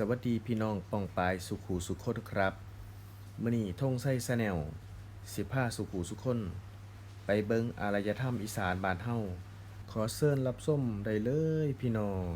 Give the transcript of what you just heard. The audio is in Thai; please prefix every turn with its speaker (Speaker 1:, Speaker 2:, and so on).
Speaker 1: สวัสดีพี่น้องป้องปายสุขูสุขคนครับมื่อนี้ทงไส้แนลสิบผ้าสุขูสุคน ไปเบิงอารยธรรมอีสานบานเฮาขอเสิญรับส้มได้เลยพี่น้อง